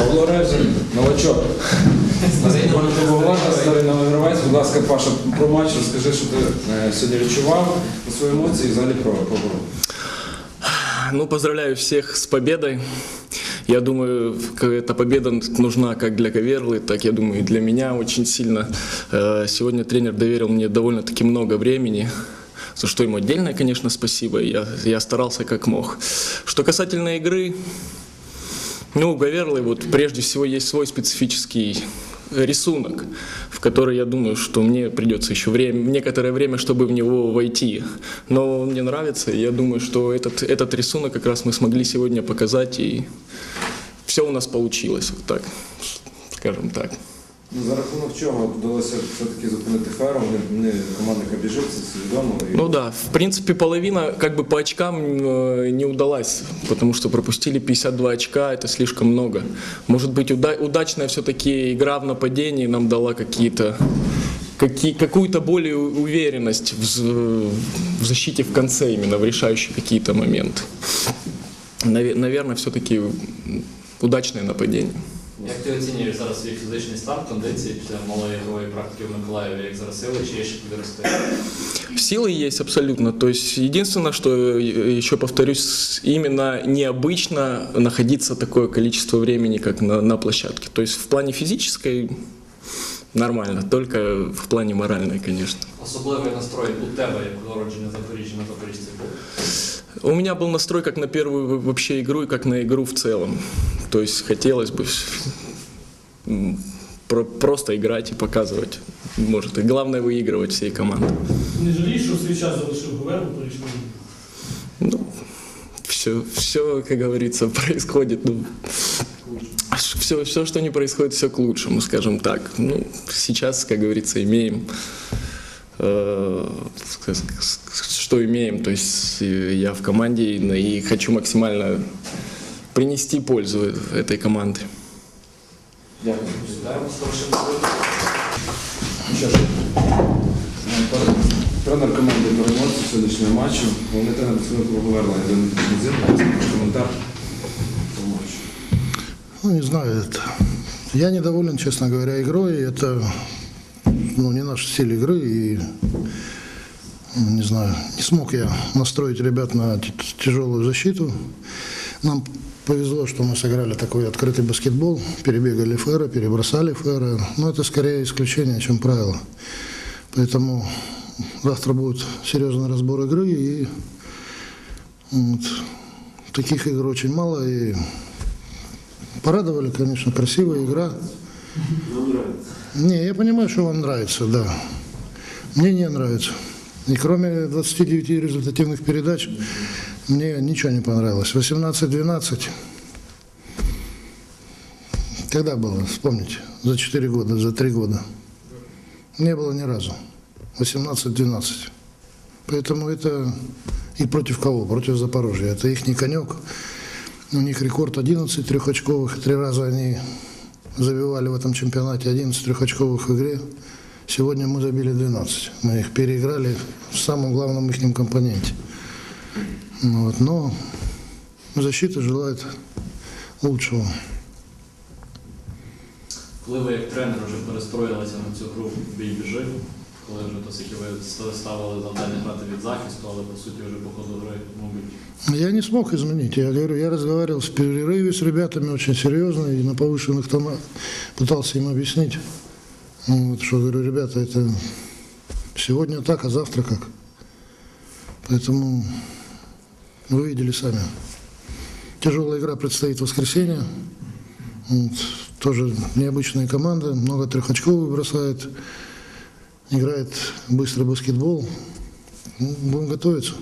Павло Режин, новачок. Уважно, старий новий гравець. Будь ласка, Паша, про матч розкажи, що ти е, сьогодні відчував, про свої емоції і взагалі про, про гру. Ну, поздравляю всех с победой. Я думаю, к- эта победа нужна как для Каверлы, так, я думаю, и для меня очень сильно. Э, Сегодня тренер доверил мне довольно-таки много времени, за что ему отдельное, конечно, спасибо. Я, я старался как мог. Что касательно игры, ну, у Гаверлы вот прежде всего есть свой специфический рисунок, в который я думаю, что мне придется еще время, некоторое время, чтобы в него войти. Но он мне нравится, и я думаю, что этот, этот рисунок как раз мы смогли сегодня показать, и все у нас получилось, вот так, скажем так. Ну, за рахунок чого вдалося все-таки зупинити Феру, вони, вони команда, яка біжить, це свідомо. І... Ну да, в принципе, половина как бы по очкам э, не удалась, потому что пропустили 52 очка, это слишком много. Может быть, уда- удачная все-таки игра в нападении нам дала какие-то какие, какую-то более уверенность в, з- в защите в конце, именно в решающие какие-то моменты. Наверное, все-таки удачное нападение. Як ти оцінюєш зараз свій фізичний стан, кондиції після малої ігрової практики в Миколаєві, як зараз сили, чи є ще куди рости? Силы есть абсолютно. То есть единственное, что э, еще повторюсь, именно необычно находиться такое количество времени, как на, на площадке. То есть в плане физической нормально, только в плане моральной, конечно. Особливий настрой у тебе, як народження Запоріжжя на Запоріжці був. У меня был настрой как на первую вообще игру и как на игру в целом. То есть хотелось бы м, про- просто играть и показывать. Может, и главное выигрывать всей командой. Не жалієш, що в свій час залишив Говерлу, перейшов? Ну, все, все, как говорится, происходит. Ну, все, все, что не происходит, все к лучшему, скажем так. Ну, сейчас, как говорится, имеем, э, с- с- что имеем. То есть э, я в команде и, и хочу максимально принести пользу этой команде. Дякую. Вітаємо з хорошим Що ж, е, пер- тренер команди переможців сьогоднішнього матчу, головний тренер Синку Говерла, Євген Музин, коментар по матчу. Ну, не знаю, это... Я недоволен, честно говоря, игрой. Это ну, не наш стиль игры. И, ну, не знаю, не смог я настроить ребят на тяжелую защиту. Нам повезло, что мы сыграли такой открытый баскетбол, перебегали фера, перебросали фера. Но это скорее исключение, чем правило. Поэтому завтра будет серьезный разбор игры. И вот, таких игр очень мало. И Порадовали, конечно, красивая игра. Не, я понимаю, что вам нравится, да. Мне не нравится. И кроме 29 результативных передач, мне ничего не понравилось. 18-12. Когда было, вспомните, за 4 года, за 3 года. Не было ни разу. 18-12. Поэтому это и против кого? Против Запорожья. Это их не конек. У них рекорд 11 трехочковых. Три раза они забивали в этом чемпионате 11 трехочковых в игре. Сегодня мы забили 12. Мы их переиграли в самом главном их компоненте. Ну Вот. Но защита желает лучшего. Коли ви як тренер вже перестроїлися на цю гру бій біжи, коли вже досить ви ста- ставили завдання грати від захисту, але по суті вже по ходу гри, мабуть, Я не смог изменить. Я говорю, я разговаривал в перерыве с ребятами очень серьезно и на повышенных тонах пытался им объяснить, ну, вот, что говорю, ребята, это сегодня так, а завтра как. Поэтому вы видели сами. Тяжелая игра предстоит в воскресенье. Вот, тоже необычная команда, много трехочковых бросает, играет быстрый баскетбол. Ну, будем готовиться.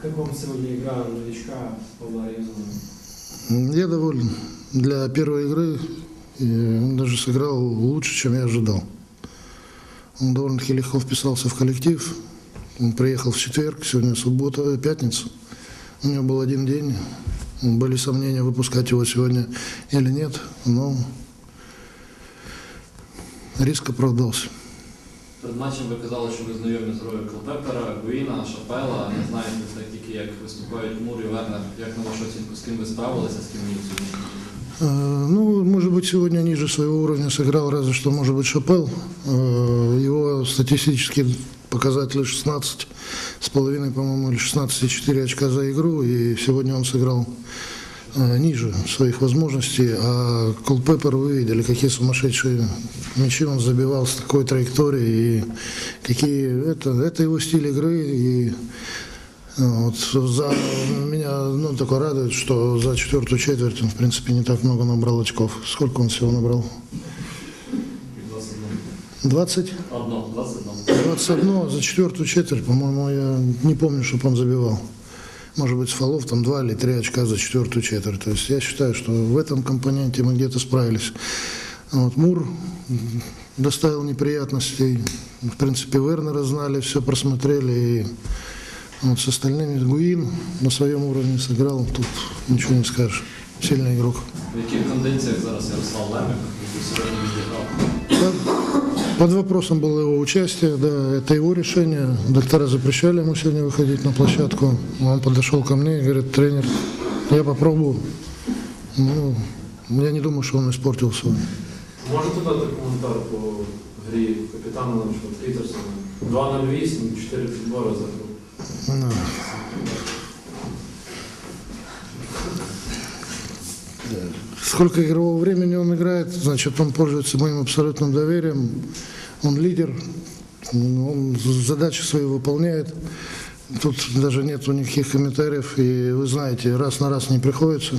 Как вам сегодня игра новичка Павла Резуна? Я доволен. Для первой игры э, он даже сыграл лучше, чем я ожидал. Он довольно-таки легко вписался в коллектив. Он приехал в четверг, сегодня суббота, э, пятница. У него был один день. Были сомнения, выпускать его сегодня или нет, но риск оправдался. Перед матчем ви казали, що ви знайомі з грою Клопепера, Гуїна, Шапела. Не знаєте так тільки, як виступають Мур і Вернер. Як на вашу оцінку, з ким ви справилися, з ким ні сьогодні? Э, Ну, может быть, сегодня ниже своего уровня сыграл разве что, может быть, Шапел. Э, Его статистические показатели 16 с половиной, по-моему, или 16,4 очка за игру, и сегодня он сыграл э, ниже своих возможностей, а Кулпеппер вы видели, какие сумасшедшие мячи он забивал с такой траекторией, и какие, это, это его стиль игры, и вот за меня ну, только радует, что за четвертую четверть он, в принципе, не так много набрал очков. Сколько он всего набрал? 21. 20? Одно, 21. 21 за четвертую четверть, по-моему, я не помню, чтобы он забивал. Может быть, с фолов там 2 или 3 очка за четвертую четверть. То есть я считаю, что в этом компоненте мы где-то справились. Вот, Мур доставил неприятностей. В принципе, Вернера знали, все просмотрели. И вот с остальными Гуин на своем уровне сыграл. Тут ничего не скажешь. Сильный игрок. В яких кондиціях зараз Ярослав Лемик, який сьогодні відіграв? Под, под вопросом было его участие, да, это его решение. Доктора запрещали ему сегодня выходить на площадку. Он подошел ко мне и говорит, тренер, я попробую. Ну, я не думаю, что он испортил сегодня. Можете дати коментар по грі капітана нашого Пітерсона? 2.08, 4 підбори за Сколько игрового времени он играет, значит, он пользуется моим абсолютным доверием. Он лидер, он задачи свои выполняет. Тут даже нет никаких комментариев, и вы знаете, раз на раз не приходится.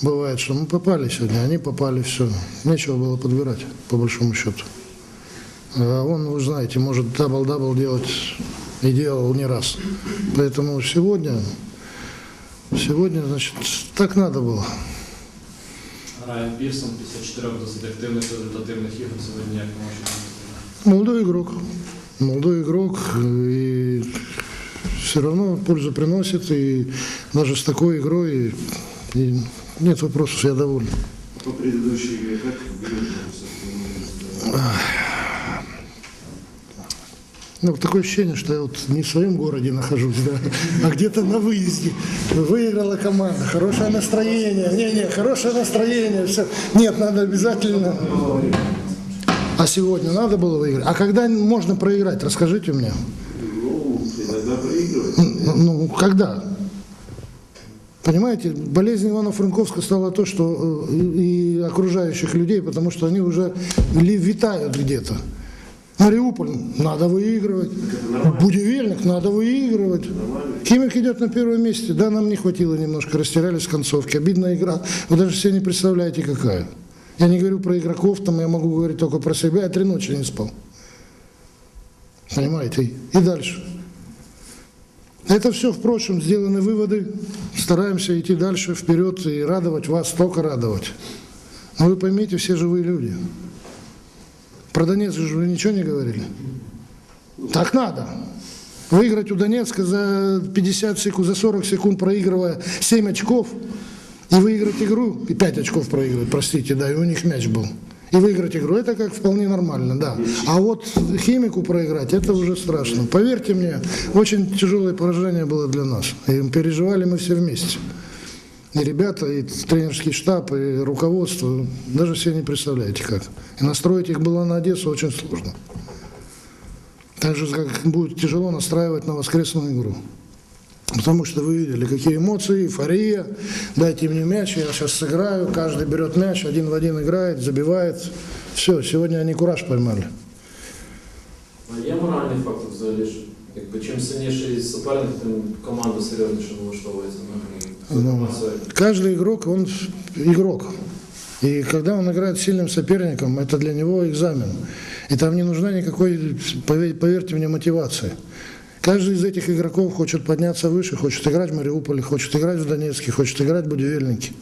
Бывает, что мы попали сегодня, они попали, все. Нечего было подбирать, по большому счету. А он, вы знаете, может дабл-дабл делать и делал не раз. Поэтому сегодня, сегодня, значит, так надо было. Райан Пірсон після чотирьох досить активних результативних ігор сьогодні як на вашу думку? Молодой игрок. Молодой игрок. И все равно пользу приносит. И даже с такой игрой и нет вопросов, я доволен. По предыдущей игре как выигрался? ну, такое ощущение, что я вот не в своем городе нахожусь, да, а где-то на выезде. Выиграла команда, хорошее настроение. Не-не, хорошее настроение, все. Нет, надо обязательно. А сегодня надо было выиграть? А когда можно проиграть? Расскажите мне. Ну. Ну, когда? Понимаете, болезнь Ивана Франковска стала то, что э, и окружающих людей, потому что они уже витают где-то. Мариуполь надо выигрывать. Будивельник надо выигрывать. Химик идет на первом месте. Да, нам не хватило немножко, растерялись в концовке. Обидная игра. Вы даже все не представляете, какая. Я не говорю про игроков, там я могу говорить только про себя. Я три ночи не спал. Понимаете? И дальше. Это все в прошлом, сделаны выводы. Стараемся идти дальше, вперед и радовать вас, только радовать. Но вы поймите, все живые люди. Про Донецк же вы ничего не говорили. Так надо. Выиграть у Донецка за 50 секунд, за 40 секунд, проигрывая 7 очков, и выиграть игру, и 5 очков проигрывать, простите, да, и у них мяч был. И выиграть игру, это как вполне нормально, да. А вот химику проиграть, это уже страшно. Поверьте мне, очень тяжелое поражение было для нас. И переживали мы все вместе. И ребята, и тренерский штаб, и руководство, даже все не представляете как. И настроить их было на Одессу очень сложно. Так же, как будет тяжело настраивать на воскресную игру. Потому что вы видели, какие эмоции, эйфория. Дайте мне мяч, я сейчас сыграю. Каждый берет мяч, один в один играет, забивает. Все, сегодня они кураж поймали. А є моральний фактор взагалі, що якби чим сильніший суперник, тим команда серйозніше налаштовується на гру. Ну, каждый игрок, он игрок. И когда он играет с сильным соперником, это для него экзамен. И там не нужна никакой, пове- поверьте мне, мотивации. Каждый из этих игроков хочет подняться выше, хочет играть в Мариуполе, хочет играть в Донецке, хочет играть в Будивельнике.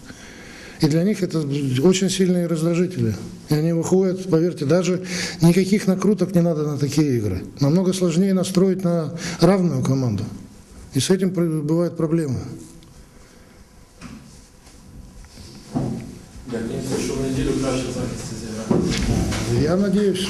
И для них это очень сильные раздражители. И они выходят, поверьте, даже никаких накруток не надо на такие игры. Намного сложнее настроить на равную команду. И с этим бывают проблемы. Я надеюсь.